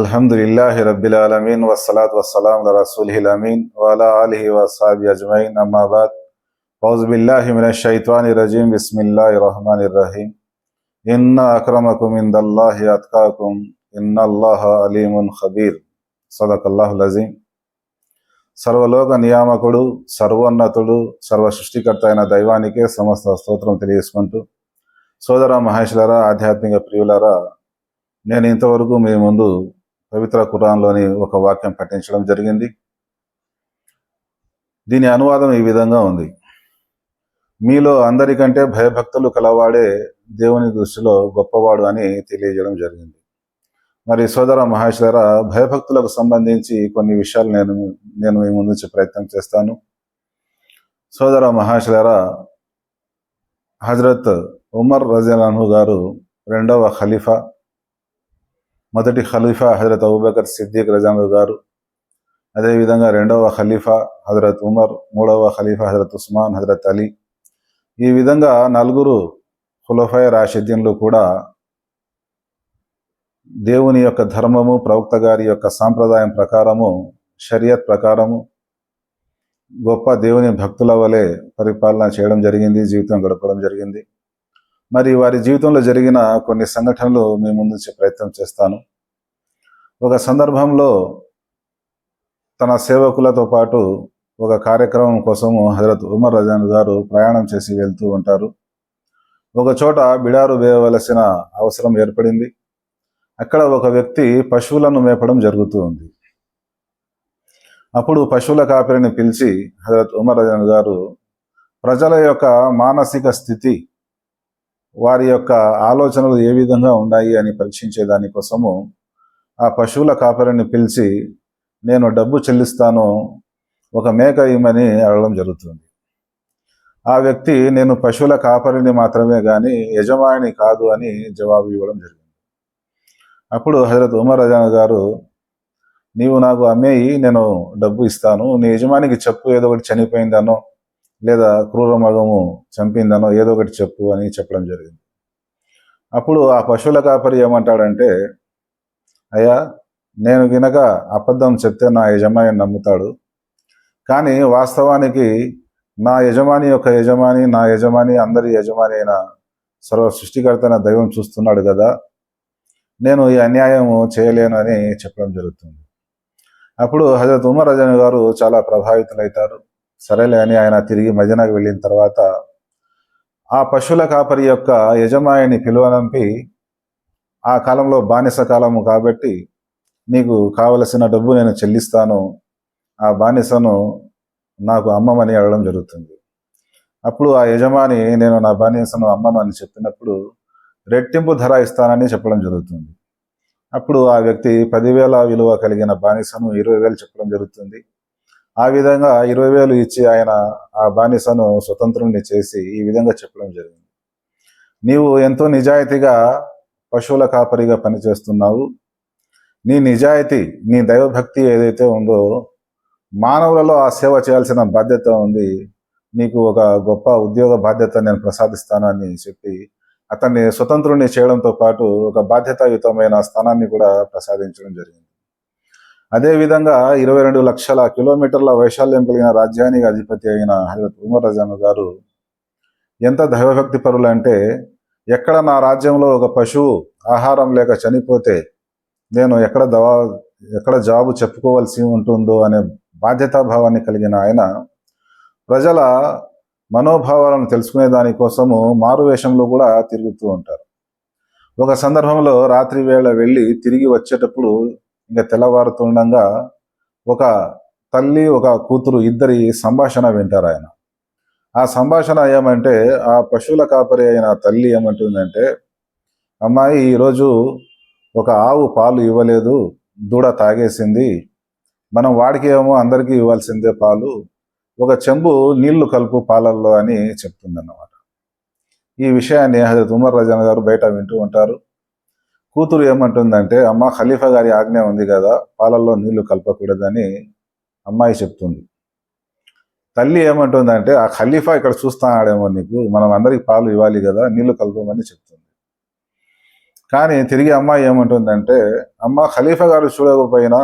الحمد لله رب العالمين والصلاة والسلام على رسوله الأمين وعلى آله وصحبه أجمعين أما بعد أعوذ بالله من الشيطان ఇన్న అక్రమకుం ఇందల్లాహి అత్కాకుం ఇన్న అల్లాహ అలీమున్ ఖబీర్ సదకల్లాహు లజీం సర్వలోక నియామకుడు సర్వోన్నతుడు సర్వ సృష్టికర్త అయిన దైవానికే సమస్త స్తోత్రం తెలియజేసుకుంటూ సోదర మహేశ్వరరా ఆధ్యాత్మిక ప్రియులరా నేను ఇంతవరకు మీ ముందు పవిత్ర కురాన్లోని ఒక వాక్యం పఠించడం జరిగింది. దీని అనువాదం ఈ విధంగా ఉంది. మీలో అందరికంటే భయభక్తులు కలవాడే దేవుని దృష్టిలో గొప్పవాడు అని తెలియజేయడం జరిగింది. మరి సోదర మహేశ్వర భయభక్తులకు సంబంధించి కొన్ని విషయాలు నేను నేను మీ ముందుంచే ప్రయత్నం చేస్తాను. సోదర మహేశ్వర హజరత్ ఉమర్ రజలాను గారు రెండవ ఖలీఫా మొదటి ఖలీఫా హజరత్ అబూబకర్ సిద్దిక్ రజాను గారు అదేవిధంగా రెండవ ఖలీఫా హజరత్ ఉమర్ మూడవ ఖలీఫా హజరత్ ఉస్మాన్ హజరత్ అలీ ఈ విధంగా నలుగురు ఖులఫాయ రాషిద్యంలు కూడా దేవుని యొక్క ధర్మము ప్రవక్త గారి యొక్క సాంప్రదాయం ప్రకారము షరియత్ ప్రకారము గొప్ప దేవుని భక్తుల వలె పరిపాలన చేయడం జరిగింది జీవితం గడపడం జరిగింది. మరి వారి జీవితంలో జరిగిన కొన్ని సంఘటనలు మీ ముందు ప్రయత్నం చేస్తాను. ఒక సందర్భంలో తన సేవకులతో పాటు ఒక కార్యక్రమం కోసము హజరత్ ఉమర్ రజాన్ గారు ప్రయాణం చేసి వెళ్తూ ఉంటారు. ఒక చోట బిడారు వేయవలసిన అవసరం ఏర్పడింది. అక్కడ ఒక వ్యక్తి పశువులను మేపడం జరుగుతూ ఉంది. అప్పుడు పశువుల కాపరిని పిలిచి హజరత్ ఉమర్ రజాన్ గారు ప్రజల యొక్క మానసిక స్థితి వారి యొక్క ఆలోచనలు ఏ విధంగా ఉన్నాయి అని పరీక్షించే దానికోసము ఆ పశువుల కాపరిని పిలిచి నేను డబ్బు చెల్లిస్తాను ఒక మేక ఇమ్మని అడగడం జరుగుతుంది. ఆ వ్యక్తి నేను పశువుల కాపరిని మాత్రమే కానీ యజమాని కాదు అని జవాబు ఇవ్వడం జరిగింది. అప్పుడు హజరత్ ఉమర్ రజాన్ గారు నీవు నాకు అమ్మేయి నేను డబ్బు ఇస్తాను. నీ యజమానికి చెప్పు ఏదో ఒకటి చనిపోయిందనో లేదా క్రూర మగము చంపిందనో ఏదో ఒకటి చెప్పు అని చెప్పడం జరిగింది. అప్పుడు ఆ పశువుల కాపరి ఏమంటాడంటే అయ్యా నేను గినక అబద్ధం చెప్తే నా యజమాని నమ్ముతాడు. కానీ వాస్తవానికి నా యజమాని యొక్క యజమాని నా యజమాని అందరి యజమాని అయిన సర్వ సృష్టికర్తన దైవం చూస్తున్నాడు కదా. నేను ఈ అన్యాయం చేయలేను అని చెప్పడం జరుగుతుంది. అప్పుడు హజరత్ ఉమర్ రజన్ గారు చాలా ప్రభావితులవుతారు సరేలే అని ఆయన తిరిగి మదీనాకు వెళ్ళిన తర్వాత ఆ పశువుల కాపరి యొక్క యజమానిని పిలువనంపి ఆ కాలంలో బానిస కాలము కాబట్టి నీకు కావలసిన డబ్బు నేను చెల్లిస్తాను ఆ బానిసను నాకు అమ్మమని అడగడం జరుగుతుంది. అప్పుడు ఆ యజమాని నేను నా బానిసను అమ్మమని చెప్పినప్పుడు రెట్టింపు ధర ఇస్తానని చెప్పడం జరుగుతుంది. అప్పుడు ఆ వ్యక్తి పదివేల విలువ కలిగిన బానిసను ఇరవై వేలు చెప్పడం జరుగుతుంది. ఆ విధంగా ఇరవై వేలు ఇచ్చి ఆయన ఆ బానిసను స్వతంత్రుని చేసి ఈ విధంగా చెప్పడం జరిగింది. నీవు ఎంతో నిజాయితీగా పశువుల కాపరిగా పనిచేస్తున్నావు. నీ నిజాయితీ నీ దైవభక్తి ఏదైతే ఉందో మానవులలో ఆ సేవ చేయాల్సిన బాధ్యత ఉంది. నీకు ఒక గొప్ప ఉద్యోగ బాధ్యత నేను ప్రసాదిస్తాను అని చెప్పి అతన్ని స్వతంత్రుని చేయడంతో పాటు ఒక బాధ్యతాయుతమైన స్థానాన్ని కూడా ప్రసాదించడం జరిగింది. అదేవిధంగా ఇరవై రెండు లక్షల కిలోమీటర్ల వైశాల్యం కలిగిన రాజ్యానికి అధిపతి అయిన హజరత్ ఉమర్ రజాను గారు ఎంత దైవభక్తి పరులు అంటే ఎక్కడ నా రాజ్యంలో ఒక పశువు ఆహారం లేక చనిపోతే నేను ఎక్కడ దవా ఎక్కడ జాబు చెప్పుకోవాల్సి ఉంటుందో అనే బాధ్యతాభావాన్ని కలిగిన ఆయన. ప్రజల మనోభావాలను తెలుసుకునే దానికోసము మారువేషంలో కూడా తిరుగుతూ ఉంటారు. ఒక సందర్భంలో రాత్రి వేళ వెళ్ళి తిరిగి వచ్చేటప్పుడు ఇంకా తెల్లవారుతుండగా ఒక తల్లి ఒక కూతురు ఇద్దరి సంభాషణ వింటారు ఆయన. ఆ సంభాషణ ఏమంటే ఆ పశువుల కాపరి అయిన తల్లి ఏమంటుందంటే అమ్మాయి ఈరోజు ఒక ఆవు పాలు ఇవ్వలేదు దూడ తాగేసింది మనం వాడికి ఏమో అందరికీ ఇవ్వాల్సిందే పాలు ఒక చెంబు నీళ్ళు కలుపు పాలల్లో అని చెప్తుందన్నమాట. ఈ విషయాన్ని హజరత్ ఉమర్ రజన్ గారు బయట వింటూ ఉంటారు. కూతురు ఏమంటుందంటే అమ్మ ఖలీఫా గారి ఆజ్ఞ ఉంది కదా పాలల్లో నీళ్ళు కలపకూడదని అమ్మాయి చెప్తుంది. తల్లి ఏమంటుందంటే ఆ ఖలీఫా ఇక్కడ చూస్తాడేమో నీకు మనం అందరికి పాలు ఇవ్వాలి కదా నీళ్ళు కలపమని చెప్తుంది. కానీ తిరిగి అమ్మాయి ఏమంటుందంటే అమ్మ ఖలీఫా గారు చూడకపోయినా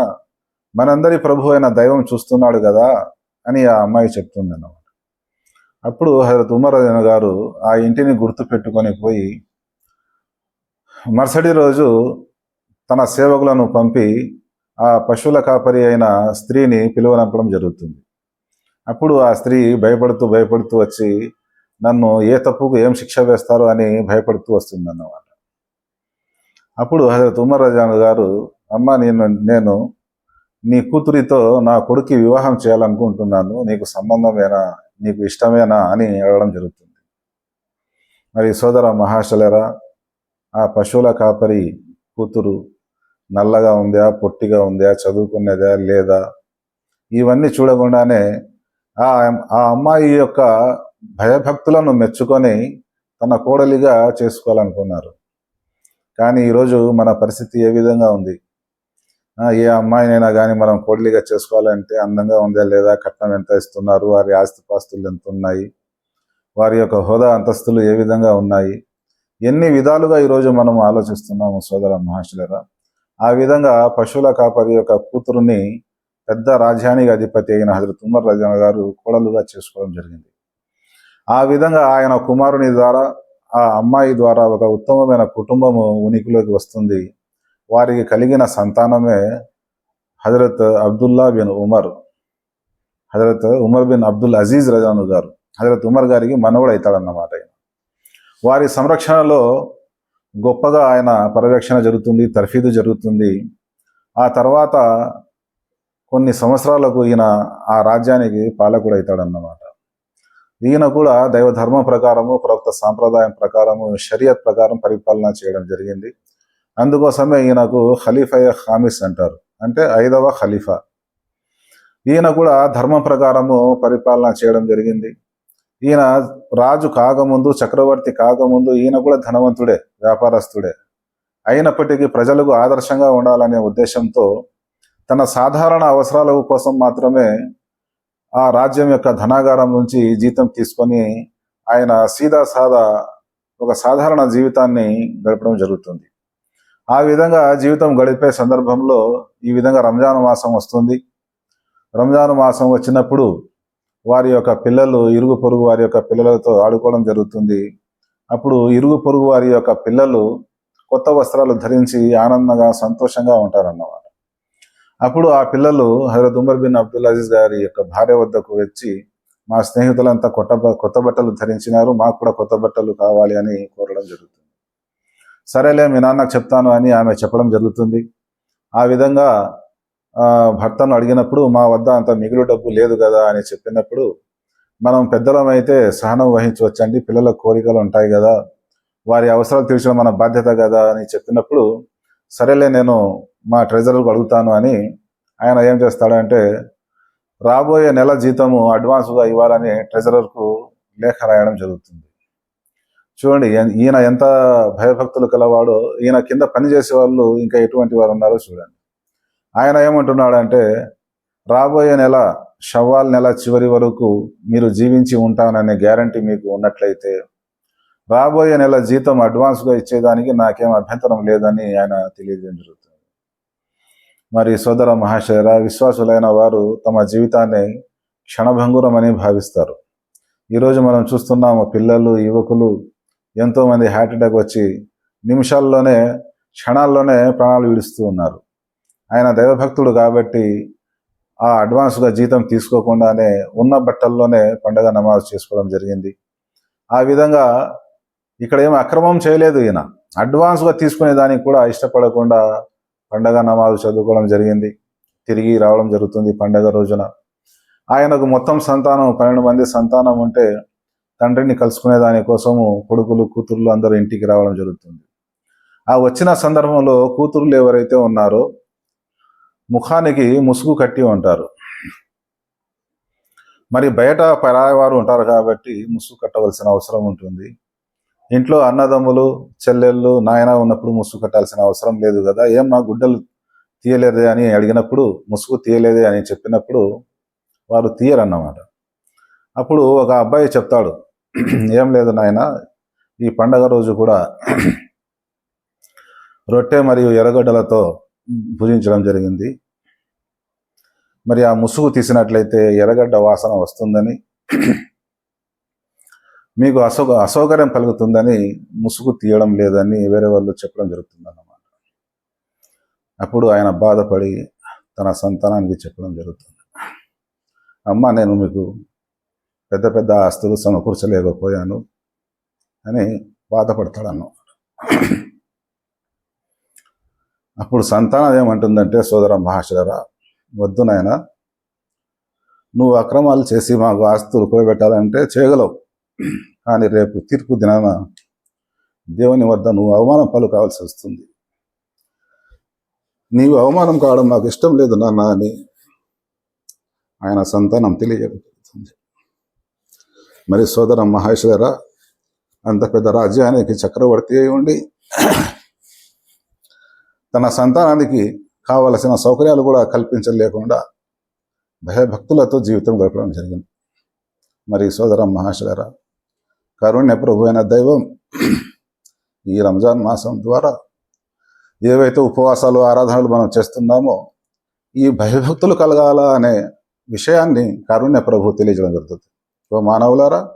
మనందరి ప్రభు అయిన దైవం చూస్తున్నాడు కదా అని ఆ అమ్మాయి చెప్తుంది అన్నమాట. అప్పుడు హజరత్ ఉమర్ అజన్ గారు ఆ ఇంటిని గుర్తు పెట్టుకొని పోయి మరుసటి రోజు తన సేవకులను పంపి ఆ పశువుల కాపరి అయిన స్త్రీని పిలువనంపడం జరుగుతుంది. అప్పుడు ఆ స్త్రీ భయపడుతూ భయపడుతూ వచ్చి నన్ను ఏ తప్పుకు ఏం శిక్ష వేస్తారు? అని భయపడుతూ వస్తుంది అన్నమాట. అప్పుడు హజరత్ ఉమర్ రజాన్ గారు అమ్మ నేను నేను నీ కూతురితో నా కొడుకు వివాహం చేయాలనుకుంటున్నాను నీకు సంబంధమేనా నీకు ఇష్టమేనా అని అడగడం జరుగుతుంది. మరి సోదర మహాశలరా ఆ పశువుల కాపరి కూతురు నల్లగా ఉందా పొట్టిగా ఉందా చదువుకునేదా లేదా? ఇవన్నీ చూడకుండానే ఆ ఆ అమ్మాయి యొక్క భయభక్తులను మెచ్చుకొని తన కోడలిగా చేసుకోవాలనుకున్నారు. కానీ ఈరోజు మన పరిస్థితి ఏ విధంగా ఉంది? ఏ అమ్మాయినైనా కానీ మనం కోడలిగా చేసుకోవాలంటే అందంగా ఉందా లేదా కట్నం ఎంత ఇస్తున్నారు వారి ఆస్తిపాస్తులు ఎంత ఉన్నాయి వారి యొక్క హోదా అంతస్తులు ఏ విధంగా ఉన్నాయి ఎన్ని విధాలుగా ఈరోజు మనం ఆలోచిస్తున్నాము సోదర మహాశులరా? ఆ విధంగా పశువుల కాపరి యొక్క కూతురుని పెద్ద రాజ్యానికి అధిపతి అయిన హజరత్ ఉమర్ రజన గారు కోడలుగా చేసుకోవడం జరిగింది. ఆ విధంగా ఆయన కుమారుని ద్వారా ఆ అమ్మాయి ద్వారా ఒక ఉత్తమమైన కుటుంబము ఉనికిలోకి వస్తుంది. వారికి కలిగిన సంతానమే Hazrat Abdullah bin Umar. Hazrat Umar bin Abdul Aziz రజాను గారు. హజరత్ ఉమర్ గారికి మనవడు అవుతాడన్నమాట ఆయన. వారి సంరక్షణలో గొప్పగా ఆయన పర్యవేక్షణ జరుగుతుంది తర్ఫీదు జరుగుతుంది. ఆ తర్వాత కొన్ని సంవత్సరాలకు ఈయన ఆ రాజ్యానికి పాలకుడు అవుతాడన్నమాట. ఈయన కూడా దైవధర్మం ప్రకారము ప్రవక్త సాంప్రదాయం ప్రకారము షరియత్ ప్రకారం పరిపాలన చేయడం జరిగింది. అందుకోసమే ఈయనకు ఖలీఫా హామిస్ అంటారు. అంటే ఐదవ ఖలీఫా. ఈయన కూడా ధర్మం ప్రకారము పరిపాలన చేయడం జరిగింది. ఈయన రాజు కాకముందు చక్రవర్తి కాకముందు ఈయన కూడా ధనవంతుడే వ్యాపారస్తుడే. అయినప్పటికీ ప్రజలకు ఆదర్శంగా ఉండాలనే ఉద్దేశంతో తన సాధారణ అవసరాల కోసం మాత్రమే ఆ రాజ్యం యొక్క ధనాగారం నుంచి జీతం తీసుకొని ఆయన సీదా సాదా ఒక సాధారణ జీవితాన్ని గడపడం జరుగుతుంది. ఆ విధంగా జీవితం గడిపే సందర్భంలో ఈ విధంగా రంజాన్ మాసం వస్తుంది. రంజాన్ మాసం వచ్చినప్పుడు వారి యొక్క పిల్లలు ఇరుగు పొరుగు వారి యొక్క పిల్లలతో ఆడుకోవడం జరుగుతుంది. అప్పుడు ఇరుగు పొరుగు వారి యొక్క పిల్లలు కొత్త వస్త్రాలు ధరించి ఆనందంగా సంతోషంగా ఉంటారన్నమాట. అప్పుడు ఆ పిల్లలు Hazrat Umar bin Abdul Aziz గారి యొక్క భార్య వద్దకు వచ్చి మా స్నేహితులంతా కొత్త కొత్త బట్టలు ధరించినారు మాకు కూడా కొత్త బట్టలు కావాలి అని కోరడం జరుగుతుంది. సరేలే మీ నాన్నకు చెప్తాను అని ఆమె చెప్పడం జరుగుతుంది. ఆ విధంగా ఆ, భర్తను అడిగినప్పుడు మా వద్ద అంత మిగులు డబ్బు లేదు కదా అని చెప్పినప్పుడు మనం పెద్దలం అయితే సహనం వహించవచ్చండి పిల్లల కోరికలు ఉంటాయి కదా వారి అవసరాలు తీర్చడం మన బాధ్యత కదా అని చెప్పినప్పుడు సరేలే నేను మా ట్రెజరర్కు అడుగుతాను అని ఆయన ఏం చేస్తాడంటే రాబోయే నెల జీతము అడ్వాన్స్గా ఇవ్వాలని ట్రెజరర్కు లేఖ రాయడం జరుగుతుంది. చూడండి ఈయన- ఎంత భయభక్తులు కలవాడో ఈయన కింద పనిచేసే వాళ్ళు ఇంకా ఎటువంటి వారు ఉన్నారో చూడండి. ఆయన ఏమంటున్నాడంటే రాబోయే నెల షవ్వాల్ నెల చివరి వరకు మీరు జీవించి ఉంటాననే గ్యారంటీ మీకు ఉన్నట్లయితే రాబోయే నెల జీతం అడ్వాన్స్గా ఇచ్చేదానికి నాకేం అభ్యంతరం లేదని ఆయన తెలియజేయడం జరుగుతుంది. మరి సోదర మహాశయర విశ్వాసులైన వారు తమ జీవితాన్ని క్షణభంగురమని భావిస్తారు. ఈరోజు మనం చూస్తున్నాము పిల్లలు యువకులు ఎంతోమంది హార్ట్ అటాక్ వచ్చి నిమిషాల్లోనే క్షణాల్లోనే ప్రాణాలు విడుస్తూ ఉన్నారు. ఆయన దైవభక్తుడు కాబట్టి ఆ అడ్వాన్స్గా జీతం తీసుకోకుండానే ఉన్న బట్టల్లోనే పండగ నమాజ్ చేసుకోవడం జరిగింది. ఆ విధంగా ఇక్కడ ఏమి అక్రమం చేయలేదు ఈయన. అడ్వాన్స్గా తీసుకునే దానికి కూడా ఇష్టపడకుండా పండగ నమాజ్ చదువుకోవడం జరిగింది. తిరిగి రావడం జరుగుతుంది పండగ రోజున. ఆయనకు మొత్తం సంతానం పన్నెండు మంది సంతానం ఉంటే తండ్రిని కలుసుకునే దానికోసము కొడుకులు కూతుర్లు అందరూ ఇంటికి రావడం జరుగుతుంది. ఆ వచ్చిన సందర్భంలో కూతుర్లు ఎవరైతే ఉన్నారో ముఖానికి ముసుగు కట్టి ఉంటారు. మరి బయట పరాయి వారు ఉంటారు కాబట్టి ముసుగు కట్టవలసిన అవసరం ఉంటుంది. ఇంట్లో అన్నదమ్ములు చెల్లెళ్ళు నాయన ఉన్నప్పుడు ముసుగు కట్టాల్సిన అవసరం లేదు కదా. ఏం మా గుడ్డలు తీయలేదే అని అడిగినప్పుడు ముసుగు తీయలేదే అని చెప్పినప్పుడు వారు తీయరన్నమాట. అప్పుడు ఒక అబ్బాయి చెప్తాడు ఏం లేదు నాయన. ఈ పండగ రోజు కూడా రొట్టె మరియు ఎర్రగడ్డలతో భుజించడం జరిగింది. మరి ఆ ముసుగు తీసినట్లయితే ఎర్రగడ్డ వాసన వస్తుందని మీకు అసౌ అసౌకర్యం కలుగుతుందని ముసుగు తీయడం లేదని వేరే వాళ్ళు చెప్పడం జరుగుతుంది అన్నమాట అప్పుడు ఆయన బాధపడి తన సంతానానికి చెప్పడం జరుగుతుంది. అమ్మ నేను మీకు పెద్ద పెద్ద ఆస్తులు సమకూర్చలేకపోయాను అని బాధపడతాడు అన్నమాట అప్పుడు సంతానం ఏమంటుందంటే సోదర మహాశరా వద్దు నాయన నువ్వు అక్రమాలు చేసి మాకు ఆస్తులు కూడబెట్టాలంటే చేయగలవు. కానీ రేపు తీర్పు దినాన దేవుని వద్ద నువ్వు అవమానం పాలు కావాల్సి వస్తుంది. నీవు అవమానం కావడం నాకు ఇష్టం లేదు నాన్న అని ఆయన సంతానం తెలియదు. మరి సోదర మహేశ్వర అంత పెద్ద రాజ్యానికి చక్రవర్తి అయి ఉండి తన సంతానానికి కావలసిన సౌకర్యాలు కూడా కల్పించలేకుండా భయభక్తులతో జీవితం గడపడం జరిగింది. మరి సోదర మహాశర కరుణ్య ప్రభు అయిన దైవం ఈ రంజాన్ మాసం ద్వారా ఏవైతే ఉపవాసాలు ఆరాధనలు మనం చేస్తున్నామో ఈ భయభక్తులు కలగాల అనే విషయాన్ని కారుణ్య ప్రభు తెలియజేయడం జరుగుతుంది. ఓ మానవులారా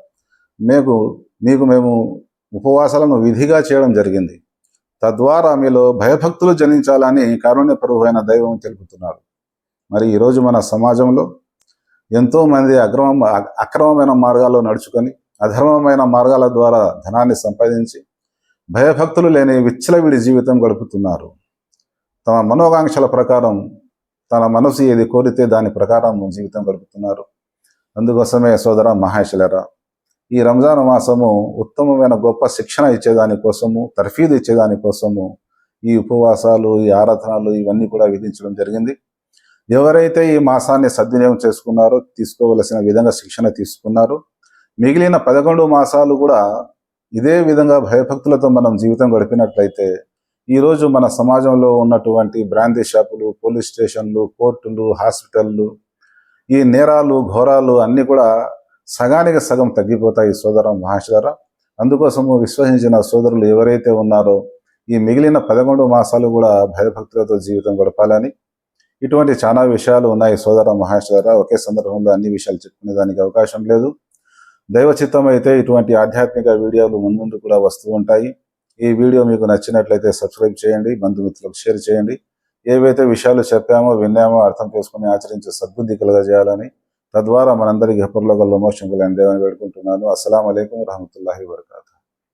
మీకు మీకు మేము ఉపవాసాలను విధిగా చేయడం జరిగింది. తద్వారా మీలో భయభక్తులు జనించాలని కారుణ్య ప్రభు అయిన దైవం తెలుపుతున్నాడు మరి ఈరోజు మన సమాజంలో ఎంతోమంది మంది అక్రమమైన మార్గాల్లో నడుచుకొని అధర్మమైన మార్గాల ద్వారా ధనాన్ని సంపాదించి భయభక్తులు లేని విచ్చలవిడి జీవితం గడుపుతున్నారు. తమ మనోకాంక్షల ప్రకారం తన మనసు ఏది కోరితే దాని ప్రకారం జీవితం గడుపుతున్నారు. అందుకోసమే సోదర మహేశ్వర ఈ రంజాన్ మాసము ఉత్తమమైన గొప్ప శిక్షణ ఇచ్చేదాని కోసము తర్ఫీదు ఇచ్చేదాని కోసము ఈ ఉపవాసాలు ఈ ఆరాధనలు ఇవన్నీ కూడా విధించడం జరిగింది. ఎవరైతే ఈ మాసాన్ని సద్వినియోగం చేసుకున్నారో తీసుకోవలసిన విధంగా శిక్షణ తీసుకున్నారు. మిగిలిన పదకొండు మాసాలు కూడా ఇదే విధంగా భయభక్తులతో మనం జీవితం గడిపినట్లయితే ఈరోజు మన సమాజంలో ఉన్నటువంటి బ్రాందీ షాపులు పోలీస్ స్టేషన్లు కోర్టులు హాస్పిటళ్ళు ఈ నేరాలు ఘోరాలు అన్నీ కూడా సగానికి సగం తగ్గిపోతాయి సోదర మహాశర అందుకోసము విశ్వసించిన సోదరులు ఎవరైతే ఉన్నారో ఈ మిగిలిన పదకొండు మాసాలు కూడా భయభక్తులతో జీవితం గడపాలని ఇటువంటి చాలా విషయాలు ఉన్నాయి సోదర మహేశ్వర ఒకే సందర్భంలో అన్ని విషయాలు చెప్పుకునే దానికి అవకాశం లేదు. దైవ చిత్తం అయితే ఇటువంటి ఆధ్యాత్మిక వీడియోలు ముందు కూడా వస్తూ ఉంటాయి. ఈ వీడియో మీకు నచ్చినట్లయితే సబ్స్క్రైబ్ చేయండి బంధుమిత్రులకు షేర్ చేయండి. ఏవైతే విషయాలు చెప్పామో విన్నామో అర్థం చేసుకుని ఆచరించే సద్బుద్ధి కలగజేయాలని తద్వారా మనందరికీ పరలోకల్లో మోక్షం కలిగిన దేవని వేడుకుంటున్నాను. అస్సలం అయికం వరహమూల వరకాతు